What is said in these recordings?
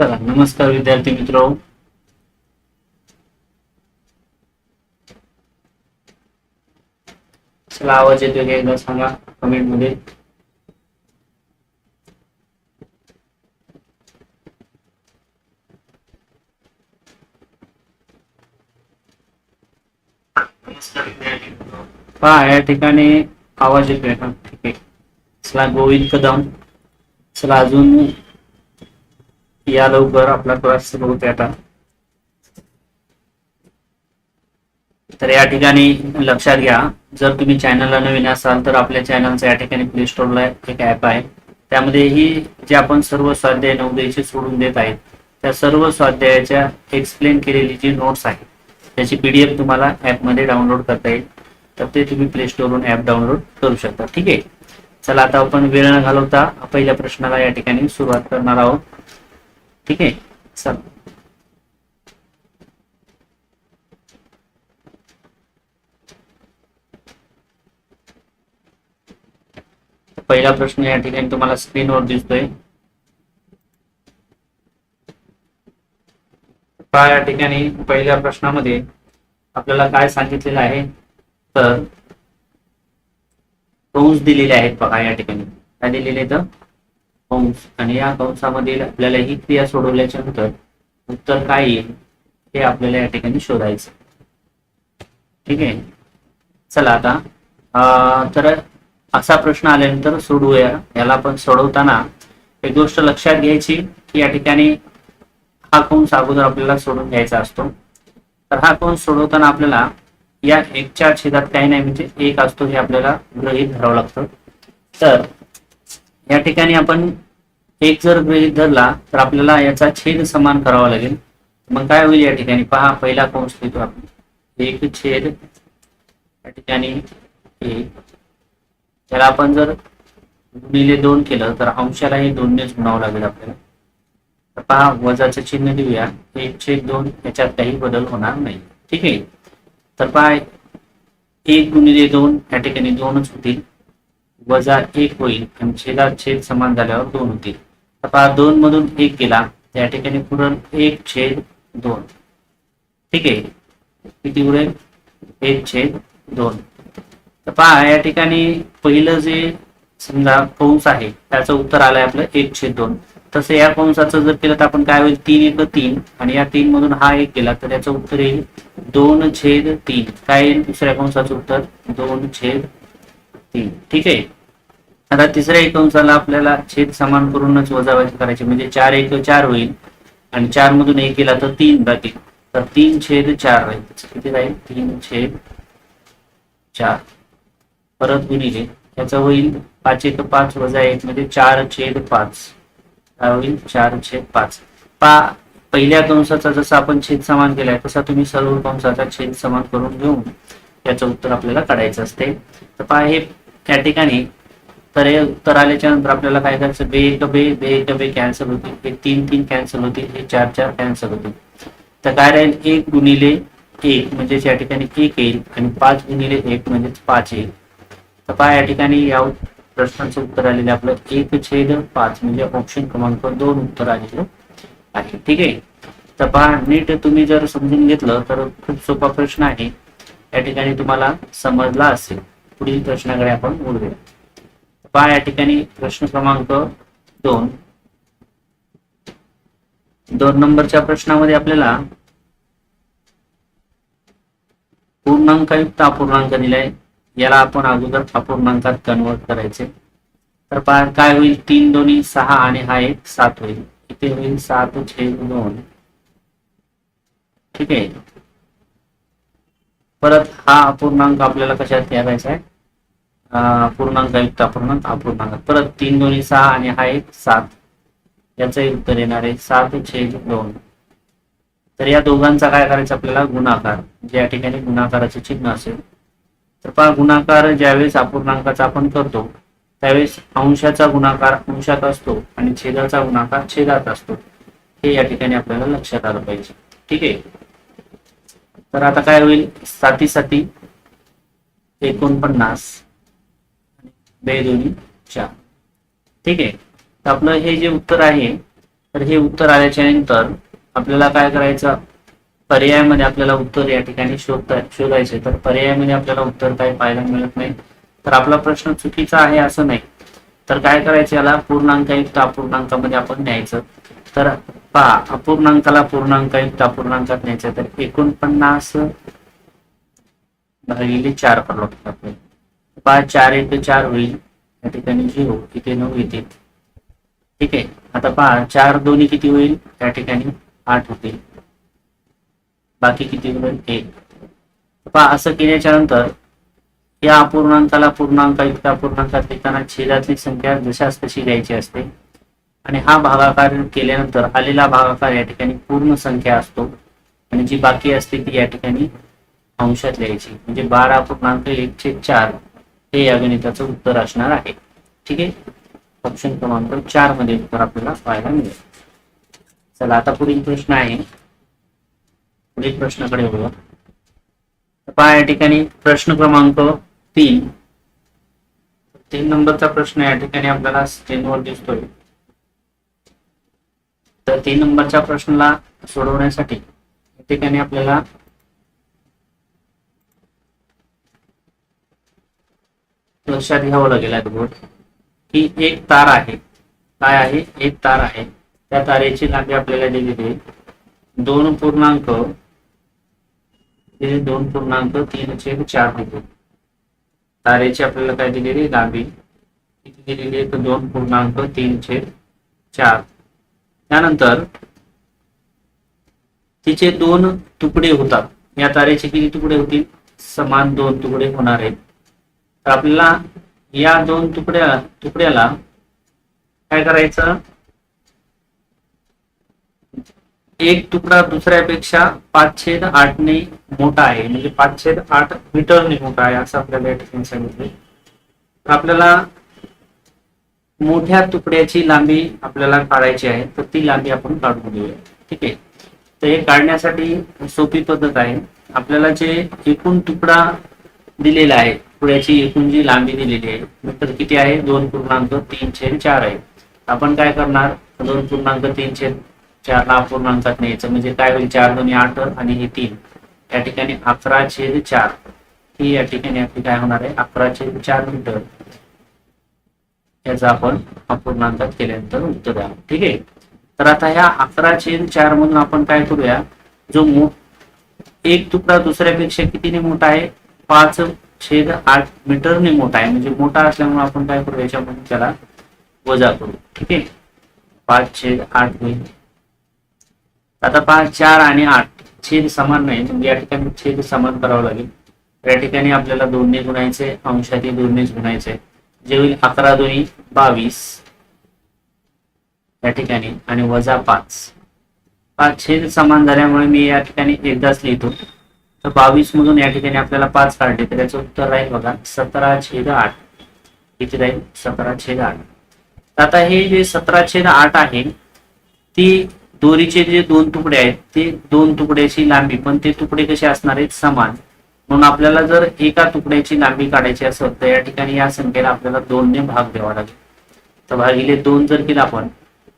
चला नमस्कार विद्यार्थी मित्र चला आवाज येतोय का एकदा सांगा कमेंटमध्ये पहा या ठिकाणी आवाज येतोय का? ठीक आहे. चला गोविंद कदम. चला अजून या लवकर आपला क्लास सुरू होते आता. तर या ठिकाणी लक्षात घ्या जर तुम्ही चॅनलला नवीन असाल तर आपल्या चॅनलचा या ठिकाणी प्ले स्टोरला एक ऍप आहे. त्यामध्ये ही जे आपण सर्व स्वाध्याय नवोदयचे सोडून देत आहेत त्या सर्व स्वाध्यायाच्या एक्सप्लेन केलेली जी नोट्स आहे त्याची पीडीएफ तुम्हाला ऍपमध्ये डाउनलोड करता येईल. तर ते तुम्ही प्ले स्टोरवरून ऍप डाउनलोड करू शकता. ठीक आहे? चला आता आपण वेळ न घालवता पहिल्या प्रश्नाला या ठिकाणी सुरुवात करणार आहोत. ठीक आहे? चल. पहिला प्रश्न या ठिकाणी तुम्हाला स्क्रीनवर दिसतोय. पहा या ठिकाणी पहिल्या प्रश्नामध्ये आपल्याला काय सांगितलेलं आहे? तर कंस दिलेले आहेत बघा या ठिकाणी. काय दिलेले तर? कंस आणि या कंसामधील आपल्याला ही क्रिया सोडवल्याच्या नंतर उत्तर काय येईल हे आपल्याला या ठिकाणी शोधायचं ठीक आहे? चला आता तर असा प्रश्न आल्यानंतर सोडवूया. याला पण सोडवताना एक गोष्ट लक्षात घ्यायची की या ठिकाणी हा कंस अगोदर आपल्याला सोडून घ्यायचा असतो. तर हा कंस सोडवताना आपल्याला या एकच्या छेदात काही नाही म्हणजे एक असतो हे आपल्याला गृहीत धरावं लागतं. तर या ठिकाणी आपण एक जर गृहित धरला तर आपल्याला याचा छेद समान करावा लागेल. मग काय होईल या ठिकाणी? पहा पहिला कंस लिहितो आपण. एक छेद या ठिकाणी एक. त्याला आपण जर गुणिले दोन केलं तर अंशालाही दोननेच गुणावं लागेल आपल्याला. तर पहा वजाचं चिन्ह देऊया एक छेद दोन याच्यात काही बदल होणार नाही. ठीक आहे? तर पहा एक गुणिले दोन या ठिकाणी दोनच होतील. वजा एक होईल. आणि छेदात छेद समान झाल्यावर दोन होतील. तर पहा दोन मधून एक गेला त्या ठिकाणी पुरण एक छेद दोन. ठीक आहे? किती उरेल एक छेद दोन. तर पहा या ठिकाणी पहिलं जे समजा कंस आहे त्याचं उत्तर आलंय आपलं एक छेद दोन. तसं या कंसाचं जर केलं तर आपण काय होईल? तीन एक तीन. आणि या तीन मधून हा एक गेला तर याचं उत्तर येईल दोन छेद तीन. काय येईल? दुसऱ्या कंसाचं उत्तर? दोन छेद तीन. ठीक आहे? आता तिसऱ्या एक आपल्याला छेद समान करूनच वजाबाजी करायची म्हणजे चार एक चार होईल आणि चार मधून एक गेला तर तीन राहतील तर तीन छेद चार राहील किती राहील? तीन छेद चार. परत गुणिले त्याचं होईल पाच एक पाच वजा एक म्हणजे चार छेद पाच. काय होईल? चार छेद पाच. पा पहिल्या कंसाचा जसा आपण छेद समान केलाय तसा तुम्ही सर्व कंसाचा छेद समान करून घेऊन याचं उत्तर आपल्याला काढायचं असते. तर पहा हे त्या ठिकाणी तर हे उत्तर आल्याच्यानंतर आपल्याला काय करायचं? बे एक बे बे एक कॅन्सल होतील हे तीन तीन कॅन्सल होतील हे चार चार कॅन्सल होतील तर काय राहील? एक गुणिले एक म्हणजे या ठिकाणी एक येईल आणि पाच गुणिले एक म्हणजे पाच येईल. तर पहा या ठिकाणी या प्रश्नाचं उत्तर आलेलं आपलं. एक छेद पाच म्हणजे ऑप्शन क्रमांक दोन उत्तर आलेलं आहे. ठीक आहे? तर पहा नीट तुम्ही जर समजून घेतलं तर खूप सोपा प्रश्न आहे. या ठिकाणी तुम्हाला समजला असेल. पुढील प्रश्नाकडे आपण बोलूया पहा या ठिकाणी प्रश्न क्रमांक दोन. दोन नंबरच्या प्रश्नामध्ये आपल्याला पूर्णांकयुक्त अपूर्णांक दिलाय. याला आपण अगोदर अपूर्णांकात कन्वर्ट करायचे. तर पहा काय होईल? तीन दोन्ही सहा आणि हा एक सात होईल. किती होईल सात छेद दोन. ठीक आहे? परत हा अपूर्णांक आपल्याला कशात करायचा आहे? पूर्णांक युक्त अपूर्णांक अपूर्णांक परत तीन दोन्ही सहा आणि हा एक सात. याचं उत्तर येणार आहे. सात छेद दोन. तर या दोघांचा काय करायचा आपल्याला? गुणाकार. जे या ठिकाणी गुणाकाराचे चिन्ह असेल. तर पहा गुणाकार ज्यावेळेस अपूर्णांकाचा आपण करतो त्यावेळेस अंशाचा गुणाकार अंशात असतो आणि छेदाचा गुणाकार छेदात असतो. हे या ठिकाणी आपल्याला लक्षात आलं पाहिजे. ठीक आहे? तर आता काय होईल? साती साती एकोणपन्नास. बे दोन्ही चार ठीक आहे? तर आपलं हे जे उत्तर आहे तर हे उत्तर आल्याच्यानंतर आपल्याला काय करायचं? पर्यायामध्ये आपल्याला उत्तर या ठिकाणी शोधता शोधायचे. तर पर्यायामध्ये आपल्याला उत्तर काही पाहायला मिळत नाही. तर आपला प्रश्न चुकीचा आहे असं नाही. तर काय करायचं याला? पूर्णांकयुक्त अपूर्णांकामध्ये आपण न्यायचं. तर पहा अपूर्णांकाला पूर्णांकयुक्त अपूर्णांकात न्यायचं. तर एकोणपन्नास भागिले चार करावं आपल्याला पहा चार एक चार होईल. या ठिकाणी झिरो तिथे नऊ येते ठीक आहे. आता पहा चार दोन्ही किती होईल? त्या ठिकाणी आठ होतील बाकी किती होईल? एक. पहा असं केल्याच्यानंतर या अपूर्णांकाला पूर्णांक इतका पूर्णांकात लिहिताना छेदातली संख्या जशाच तशी द्यायची असते. आणि हा भागाकार केल्यानंतर आलेला भागाकार या ठिकाणी पूर्ण संख्या असतो. आणि जी बाकी असते ती या ठिकाणी अंशात लिहायची. म्हणजे बारा पूर्णांक एकशे चार. हे या गणिताचं उत्तर असणार आहे. ठीक आहे? ऑप्शन क्रमांक चारमध्ये उत्तर आपल्याला पाहायला मिळेल. चला आता पुढील प्रश्न आहे. पुढील प्रश्नाकडे बघूया पहा या ठिकाणी प्रश्न क्रमांक तीन. तीन नंबरचा प्रश्न या ठिकाणी आपल्याला स्क्रीनवर दिसतोय. तर तीन नंबरच्या प्रश्नाला सोडवण्यासाठी या ठिकाणी आपल्याला लक्षात घ्यावं लागेल अद्भुत की एक तार आहे. काय आहे? एक तार आहे. त्या तारेची लांबी आपल्याला दिलेली आहे. दोन पूर्णांक दोन पूर्णांक तीन छेद चार होते. तारेची आपल्याला काय दिलेली लांबी. किती दिलेली आहे? तर दोन पूर्णांक तीन छेद चार. त्यानंतर तिचे दोन तुकडे होतात. या तारेचे किती तुकडे होतील? समान दोन तुकडे होणार आहेत. तर आपल्याला या दोन तुकड्या तुकड्याला काय करायचं? एक तुकडा दुसऱ्यापेक्षा पाच छेद आठने मोठा आहे. म्हणजे पाच छेद आठ मीटरने मोठा आहे असं आपल्याला या ठिकाणी सांगितले. आपल्याला मोठ्या तुकड्याची लांबी आपल्याला काढायची आहे. तर ती लांबी आपण काढून घेऊया. ठीक आहे? तर हे काढण्यासाठी सोपी पद्धत आहे. आपल्याला जे एकूण तुकडा दिलेला आहे तुकड्याची एकूण जी लांबी दिलेली आहे तर किती आहे? दोन पूर्णांक तीन छेद चार आहे. आपण काय करणार? दोन पूर्णांक तीन छेद चार ला पूर्णांकात न्यायचं. म्हणजे काय होईल? चार दोन्ही आठ आणि हे तीन. या ठिकाणी अकरा छेद चार. ही या ठिकाणी आपली काय होणार आहे? अकरा छेद चार मीटर. याचा आपण अपूर्णांकात केल्यानंतर उत्तर द्या. ठीक आहे? तर आता ह्या अकरा छेद चार मधून आपण काय करूया? जो मो एक तुकडा दुसऱ्यापेक्षा कितीने मोठा आहे? पाच छेद आठ मीटरने मोठा आहे. म्हणजे मोठा असल्यामुळे आपण काय करू याच्यामध्ये त्याला वजा करू. ठीक आहे? पाच छेद आठ होईल. आता पाच चार आणि आठ छेद समान नाही. म्हणजे या ठिकाणी छेद समान करावं लागेल. या ठिकाणी आपल्याला दोन्ही गुणायचे अंशातील दोन्हीच गुणायचे जे होईल अकरा दोन्ही बावीस. या ठिकाणी. आणि वजा पाच. पाच छेद समान झाल्यामुळे मी या ठिकाणी एकदाच लिहितो. तर बावीस मधून या ठिकाणी आपल्याला पाच काढले तर याचं उत्तर राहील बघा सतरा छेद आठ. किती राहील? सतरा छेद आठ. आता हे जे सतरा छेद आठ आहे ती दोरीचे जे दोन तुकडे आहेत ते दोन तुकड्याची लांबी पण ते तुकडे कसे असणार आहेत? समान. म्हणून आपल्याला जर एका तुकड्याची लांबी काढायची असेल तर या ठिकाणी या संख्येला आपल्याला दोनने भाग द्यावा लागेल. तर भागिले दोन जर केला आपण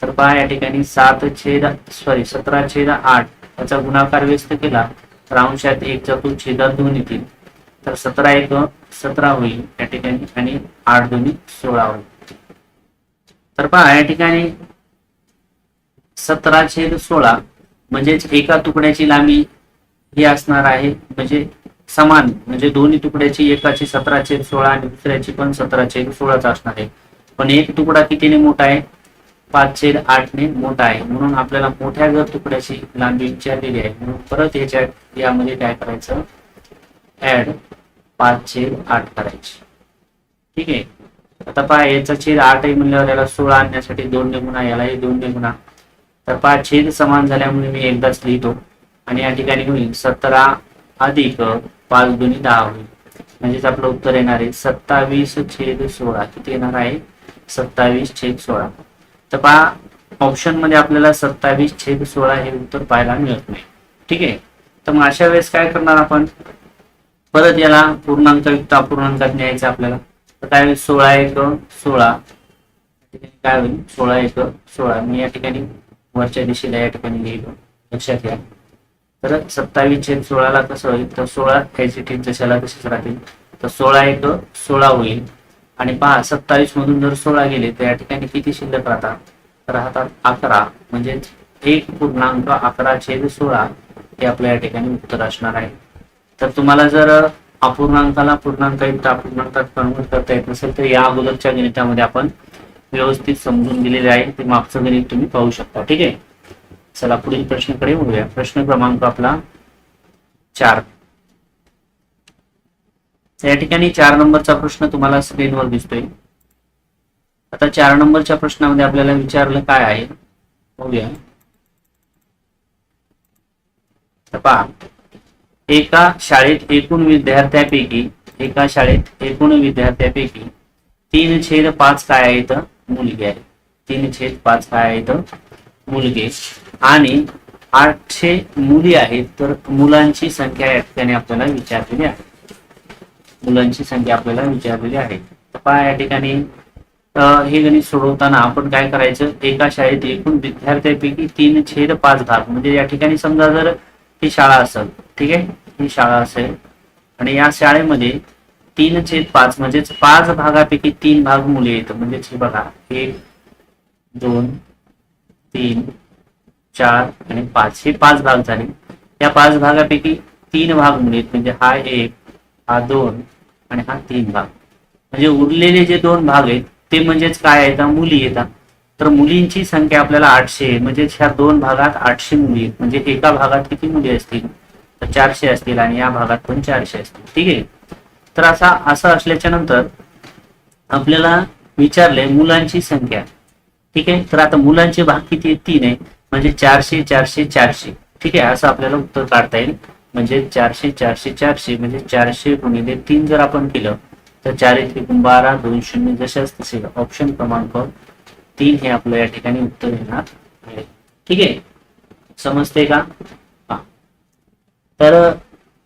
तर पहा या ठिकाणी सात छेद सॉरी सतरा छेद आठ याचा गुणाकार व्यस्त केला. रामशात एक चतुर छेदात दोन येतील. तर सतरा एक सतरा होईल या ठिकाणी आणि आठ दोन्ही सोळा होईल. तर पहा या ठिकाणी सतरा छेद सोळा म्हणजेच एका तुकड्याची लांबी ही असणार आहे म्हणजे समान म्हणजे दोन्ही तुकड्याची एकाची सतरा छेद सोळा आणि दुसऱ्याची पण सतरा छेद सोळाच असणार आहे. पण एक तुकडा कितीने मोठा आहे? पाच छेद आठने मोठा आहे. म्हणून आपल्याला मोठ्या जर तुकड्याची लांबी विचारलेली आहे. म्हणून परत याच्या यामध्ये काय करायचं? ऍड पाच छेद आठ करायची. ठीक आहे? आता पहा याचा छेद आठ आहे म्हणल्यावर याला सोळा आणण्यासाठी दोन ने गुणा यालाही दोन ने गुणा तर पाच छेद समान झाल्यामुळे मी एकदाच लिहितो. आणि या ठिकाणी होईल सतरा अधिक पाच दोन्ही दहा होईल. म्हणजेच आपलं उत्तर येणार आहे सत्तावीस छेद सोळा. किती येणार आहे? सत्तावीस छेद सोळा. तर पहा ऑप्शनमध्ये आपल्याला सत्तावीस छेद सोळा हे उत्तर पाहायला मिळत नाही. ठीक आहे? तर मग अशा वेळेस काय करणार आपण? परत याला पूर्णांकयुक्त अपूर्णांकात न्यायचं आपल्याला. तर काय होईल? सोळा एक सोळा. ठिकाणी काय होईल? सोळा एक सोळा. मी या ठिकाणी वरच्या दिशेला या ठिकाणी लिहिलो. लक्षात घ्या. तर सत्तावीस छेद सोळाला कसं होईल? तर सोळा ऍसिटीज जशाला तसेच राहतील. तर सोळा एक सोळा होईल. आणि पहा सत्तावीस मधून जर सोळा गेले तर या ठिकाणी किती शिल्लक राहतात? राहतात अकरा. म्हणजेच एक पूर्णांक अकरा छेद सोळा हे आपल्या या ठिकाणी उत्तर असणार आहे. तर तुम्हाला जर अपूर्णांकाला पूर्णांक अपूर्णांकात कन्वर्ट करता येत नसेल तर या अगोदरच्या गणितामध्ये आपण व्यवस्थित समजून दिलेले आहे. ते मागचं गणित तुम्ही पाहू शकता. ठीक आहे? चला पुढील प्रश्नाकडे वळूया. प्रश्न क्रमांक आपला चार. या ठिकाणी चार नंबरचा प्रश्न तुम्हाला स्क्रीनवर दिसतोय. आता चार नंबरच्या प्रश्नामध्ये आपल्याला विचारलं काय आहे? बघूया. तर पहा. एका शाळेत एकूण विद्यार्थ्यापैकी एका शाळेत एकूण विद्यार्थ्यापैकी तीन छेद पाच काय आहेत? मुलगी आहे. तीन छेद पाच काय आहेत? मुलगे आणि आठशे मुली आहेत तर मुलांची संख्या या ठिकाणी आपल्याला विचारलेली आहे. मुलांची संख्या आपल्याला विचारलेली आहे. तर पहा या ठिकाणी हे गणित सोडवताना आपण काय करायचं? एका शाळेत एकूण विद्यार्थ्यांपैकी तीन छेद पाच भाग. म्हणजे या ठिकाणी समजा जर ही शाळा असेल ठीक आहे? ही शाळा असेल आणि या शाळेमध्ये तीन छेद पाच म्हणजेच पाच भागापैकी तीन भाग मुले येत म्हणजेच हे बघा एक दोन तीन चार आणि पाच. हे पाच भाग झाले. या पाच भागापैकी तीन भाग मुले आहेत. म्हणजे हा एक हा दोन आणि हा तीन भाग. म्हणजे उरलेले जे दोन भाग आहेत ते म्हणजेच काय येतात मुली येतात तर मुलींची संख्या आपल्याला आठशे म्हणजेच म्हणजे ह्या दोन भागात आठशे मुली आहेत. म्हणजे एका भागात किती मुली असतील? तर चारशे असतील आणि या भागात पण चारशे असतील. ठीक आहे? तर असा असं असल्याच्या नंतर आपल्याला विचारले मुलांची संख्या. ठीक आहे? तर आता मुलांचे भाग किती आहेत? तीन आहे. म्हणजे चारशे चारशे चारशे. ठीक आहे? असं आपल्याला उत्तर काढता येईल. म्हणजे चारशे चारशे चारशे म्हणजे चारशे गुणिले तीन जर आपण केलं तर चार एक एकूण बारा दोन शून्य जशाच तसे ऑप्शन क्रमांक तीन हे आपलं या ठिकाणी उत्तर येणार आहे. ठीक आहे? समजते का? तर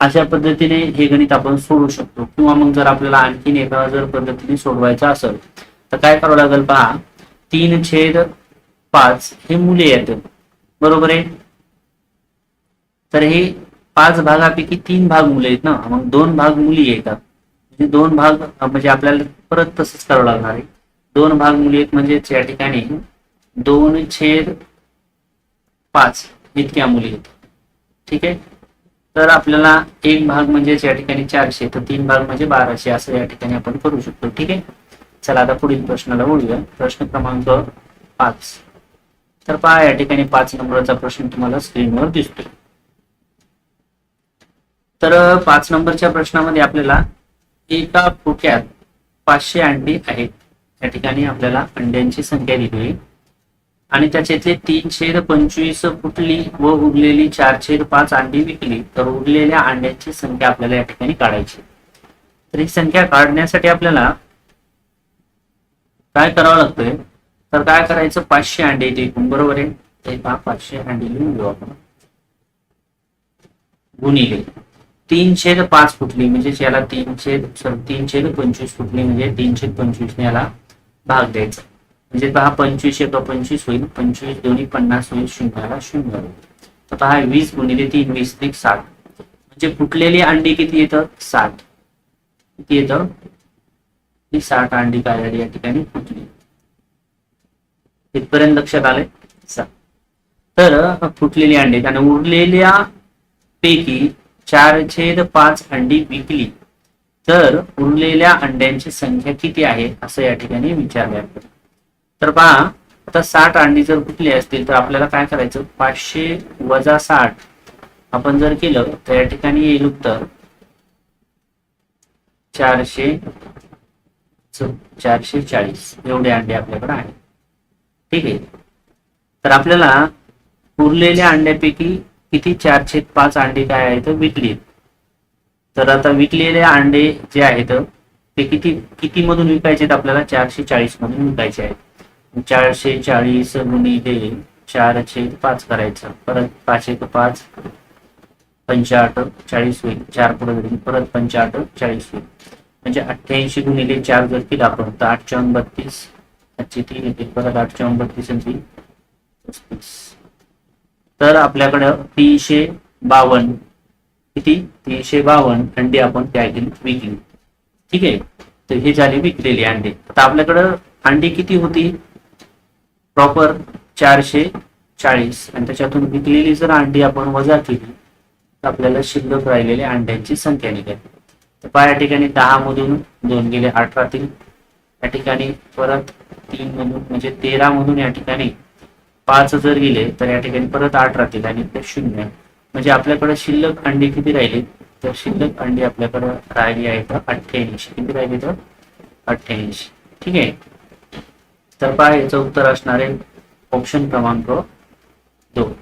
अशा पद्धतीने हे गणित आपण सोडवू शकतो. किंवा मग जर आपल्याला आणखीन एका जर पद्धतीने सोडवायचं असेल तर काय करावं लागेल पहा? तीन छेद पाच हे मुले येतात बरोबर आहे? तर हे पाच भागापैकी तीन भाग मुले आहेत ना मग दोन भाग मुली येतात. म्हणजे दोन भाग म्हणजे आपल्याला परत तसंच करावं लागणार आहे. दोन भाग मुली आहेत म्हणजे या ठिकाणी दोन छेद पाच इतक्या मुली आहेत. ठीक आहे? तर आपल्याला एक भाग म्हणजे या ठिकाणी चारशे तर तीन भाग म्हणजे बाराशे असं या ठिकाणी आपण करू शकतो. ठीक आहे? चला आता पुढील प्रश्नाला बोलूया प्रश्न क्रमांक पाच. तर पहा या ठिकाणी पाच नंबरचा प्रश्न तुम्हाला स्क्रीनवर दिसतोय. तर पाच नंबरच्या प्रश्नामध्ये आपल्याला एका खोक्यात पाचशे अंडी आहेत. या ठिकाणी आपल्याला अंड्यांची संख्या दिली आहे. आणि त्याच्यातले तीन छेद पंचवीस फुटली व उरलेली चार छेद पाच अंडी विकली तर उरलेल्या अंड्यांची संख्या आपल्याला या ठिकाणी काढायची तर ही संख्या काढण्यासाठी आपल्याला काय करावं लागतंय? तर काय करायचं? पाचशे अंडे ते बरोबर आहे? ते पाचशे अंडे लिहून घेऊ आपण. गुणिले तीन छेद पाच फुटली म्हणजे याला तीन छेद तीन छेद पंचवीस फुटली म्हणजे तीन छेद पंचवीस याला भाग द्यायचा. म्हणजे पहा पंचवीस एक पंचवीस होईल पंचवीस दोन्ही पन्नास होईल शून्याला शून्य होईल. तर पहा वीस गुणिले तीन वीस ते साठ. म्हणजे फुटलेली अंडी किती येतं? साठ. किती येतं? ही साठ अंडी काय झाली या ठिकाणी फुटली. तिथपर्यंत लक्षात आले तर फुटलेली अंडी आणि उरलेल्या पैकी चार छेद पाच अंडी विकली तर उरलेल्या अंड्यांची संख्या किती आहे? असं या ठिकाणी विचारले तर पहा आता साठ अंडी जर कुठली असतील तर आपल्याला काय करायचं? पाचशे वजा साठ. आपण जर केलं तर या ठिकाणी येईल उत्तर. चारशे चारशे चाळीस. एवढे अंडे आपल्याकडे आहेत. ठीक आहे. तर आपल्याला उरलेल्या अंड्यापैकी किती चार छेद पाच अंडे काय आहेत विकली तर आता विकलेले अंडे जे आहेत ते किती किती मधून विकायचे आहेत आपल्याला? चारशे चाळीस मधून विकायचे आहेत. चारशे चाळीस गुणिले चार छेद पाच करायचं. परत पाच एक पाच पंचाहट चाळीस होईल. चार पुढे जाईल परत पंचाहट चाळीस होईल. म्हणजे अठ्ठ्याऐंशी गुणिले चार जर केला आपण तर आठशे बत्तीस आजची तीन येतील. परत आठशे बत्तीस आणि तीन. पस्तीस. तर आपल्याकडं तीनशे बावन्न. किती? तीनशे बावन्न अंडी आपण त्या विकली. ठीक आहे? तर हे झाले विकलेली अंडी. आता आपल्याकडं अंडी किती होती? प्रॉपर चारशे चाळीस. आणि त्याच्यातून विकलेली जर अंडी आपण वजा केली तर आपल्याला शिल्लक राहिलेल्या अंड्यांची संख्या निघाली. तर पहा या ठिकाणी दहा मधून दोन गेले आठ या ठिकाणी परत तीन मधून म्हणजे तेरा मधून या ठिकाणी पाच जर गेले तर या ठिकाणी परत आठ राहतील आणि इथे शून्य. म्हणजे आपल्याकडे शिल्लक अंडी किती राहिली? तर शिल्लक अंडी आपल्याकडे राहिली आहे तर अठ्ठ्याऐंशी. किती राहिली तर अठ्ठ्याऐंशी. ठीक आहे? तर पहा याचं उत्तर असणार आहे ऑप्शन क्रमांक दोन.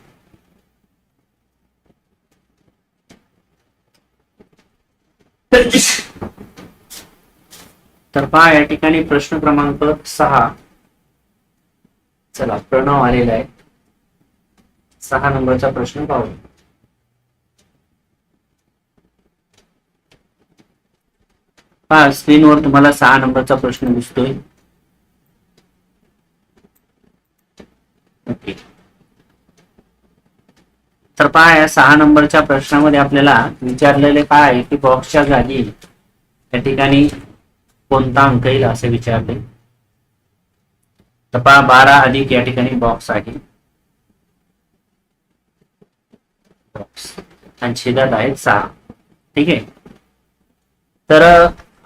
तर पहा या ठिकाणी प्रश्न क्रमांक सहा. चला प्रणव आलेला आहे. सहा नंबरचा प्रश्न पाहू पहा स्क्रीनवर तुम्हाला सहा नंबरचा प्रश्न दिसतोय. ओके. तर पहा या सहा नंबरच्या प्रश्नामध्ये आपल्याला विचारलेले काय आहे की बॉक्सच्या जागी या ठिकाणी कोणता अंक येईल असे विचारले. तर पहा बारा अधिक या ठिकाणी बॉक्स आहे. बॉक्स आणि छेदात आहेत सहा. ठीक आहे? तर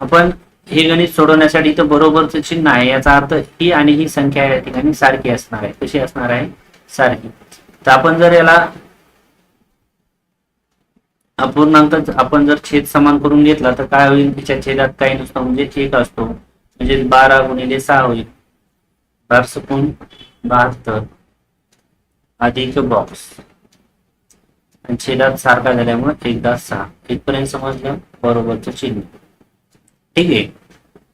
आपण हे गणित सोडवण्यासाठी तर बरोबरच चिन्ह आहे. याचा अर्थ ही आणि ही संख्या या ठिकाणी सारखी असणार आहे. कशी असणार आहे? सारखी. तर आपण जर याला अपूर्णांक आपण जर छेद समान करून घेतला तर काय होईल? तिच्या छेदात काही नसतं म्हणजे एक असतो. म्हणजे बारा गुणिले सहा होईल. बार सकून बहात्तर अधिक बॉक्स आणि छेदात सारखा झाल्यामुळे एकदा सहा इथपर्यंत समजलं बरोबरचं चिन्ह. ठीक आहे.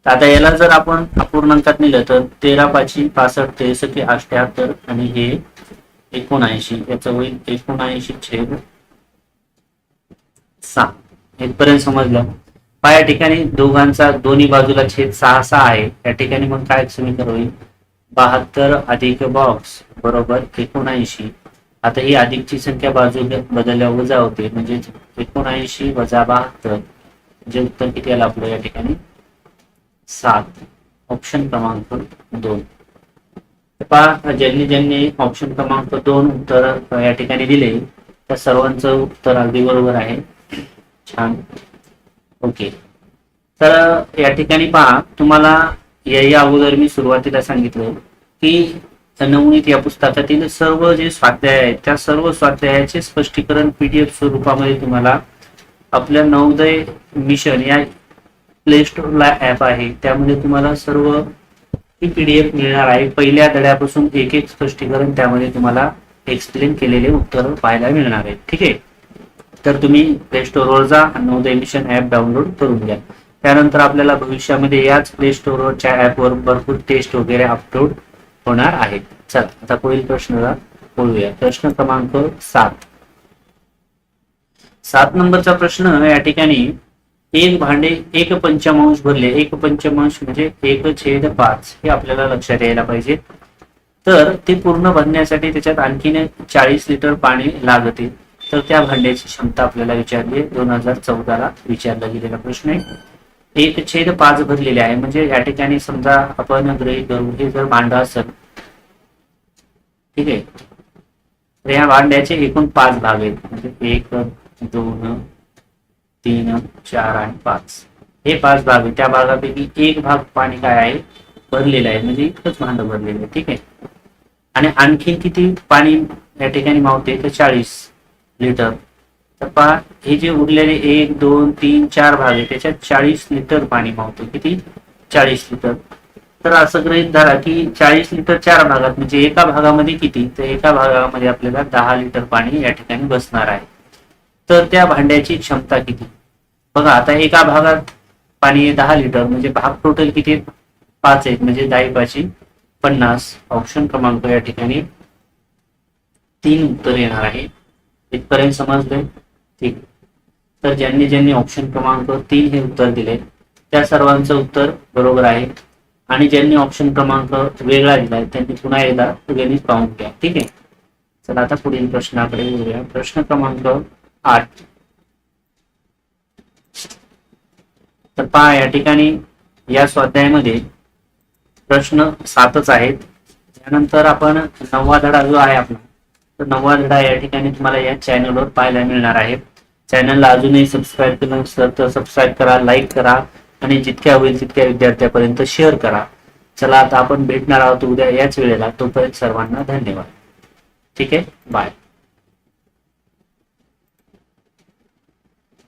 आता याला जर आपण अपूर्णांकात नेलं तर तेरा पाचशे पासष्ट त्रेसष्ट अठ्याहत्तर आणि हे एकोणऐंशी. याचं होईल एकोणऐंशी छेद सहा. इथपर्यंत समजलं. पहा या ठिकाणी दोघांचा दोन्ही बाजूला छेद सहा सहा आहे. या ठिकाणी मग काय समीकरण होईल? बहात्तर अधिक बॉक्स बरोबर एकोणऐंशी. आता ही अधिकची संख्या बाजू बदलल्या वजा होते म्हणजे एकोणऐंशी वजा बहात्तर म्हणजे उत्तर किती आलं आपलं या ठिकाणी? सात. ऑप्शन क्रमांक दोन. पहा ज्यांनी ज्यांनी ऑप्शन क्रमांक दोन उत्तर या ठिकाणी दिले त्या सर्वांचं उत्तर अगदी बरोबर आहे. छान. ओके. तर या ठिकाणी पहा तुम्हाला या अगोदर मी सुरुवातीला सांगितलं ती नवनीत या पुस्तकातील सर्व जे स्वाध्याय आहेत त्या सर्व स्वाध्यायाचे स्पष्टीकरण पीडीएफ स्वरूपामध्ये तुम्हाला आपल्या नवोदय मिशन या प्ले स्टोरला ऍप आहे. त्यामध्ये तुम्हाला सर्व ही पीडीएफ मिळणार आहे. पहिल्या धड्यापासून एक एक स्पष्टीकरण त्यामध्ये तुम्हाला एक्सप्लेन केलेले उत्तर पाहायला मिळणार आहे. ठीक आहे? तर तुम्ही प्ले स्टोरवर जा नवोदय मिशन ऍप डाउनलोड करून घ्या. त्यानंतर आपल्याला भविष्यामध्ये याच प्ले स्टोरवरच्या ऍपवर भरपूर टेस्ट वगैरे अपलोड होणार आहे चल आता पुढील प्रश्नाला बोलूया. प्रश्न क्रमांक सात. सात नंबरचा प्रश्न या ठिकाणी एक भांडे एक पंचमांश भरले. एक पंचमांश म्हणजे एक छेद पाच हे आपल्याला लक्षात यायला पाहिजे. तर ते पूर्ण भरण्यासाठी त्याच्यात आणखीन चाळीस लिटर पाणी लागते. तर त्या भांड्याची क्षमता आपल्याला विचारली दोन हजार चौदाला विचारला गेलेला प्रश्न आहे. एक छेद पाच भरलेले आहे. म्हणजे या ठिकाणी समजा आपण गृहित धरू हे जर भांड असेल ठीक आहे. तर या भांड्याचे एकूण पाच भाग आहेत. म्हणजे एक दोन तीन चार आणि पाच. हे पाच भाग आहे त्या भागापैकी एक भाग पाणी काय आहे? भरलेलं आहे. म्हणजे इतकंच भांड भरलेलं आहे. ठीक आहे. आणि आणखीन किती पाणी या ठिकाणी मावते? तर चाळीस लिटर. तर पहा हे जे उरलेले एक दोन तीन चार भाग आहे त्याच्यात चाळीस लिटर पाणी मावतो. किती? चाळीस लिटर. तर असं गृहित धरा की चाळीस लिटर चार भागात म्हणजे एका भागामध्ये किती? तर एका भागामध्ये आपल्याला दहा लिटर पाणी या ठिकाणी बसणार आहे. तर त्या भांड्याची क्षमता किती? बघा आता एका भागात पाणी दहा लिटर म्हणजे भाग टोटल किती पाच आहेत म्हणजे दहा पाची पन्नास. ऑप्शन क्रमांक या ठिकाणी तीन उत्तर येणार आहे. इथपर्यंत समजलंय ठीक. तर ज्यांनी ज्यांनी ऑप्शन क्रमांक तीन हे उत्तर दिले त्या सर्वांचं उत्तर बरोबर आहे. आणि ज्यांनी ऑप्शन क्रमांक वेगळा दिलाय त्यांनी पुन्हा एकदा गणित पाहून घ्या ठीक आहे? चला आता पुढील प्रश्नाकडे येऊया प्रश्न क्रमांक आठ. तर पहा या ठिकाणी या स्वाध्यायामध्ये प्रश्न सातच आहेत. त्यानंतर आपण नववा धडा जो आहे आपला तर नववा धडा या ठिकाणी तुम्हाला या चॅनलवर पाहायला मिळणार आहे. चॅनलला अजूनही सबस्क्राईब केलं नसलं तर सबस्क्राईब करा लाईक करा आणि जितक्या होईल तितक्या विद्यार्थ्यापर्यंत शेअर करा. चला आता आपण भेटणार आहोत उद्या याच वेळेला. तोपर्यंत सर्वांना धन्यवाद. ठीक आहे? बाय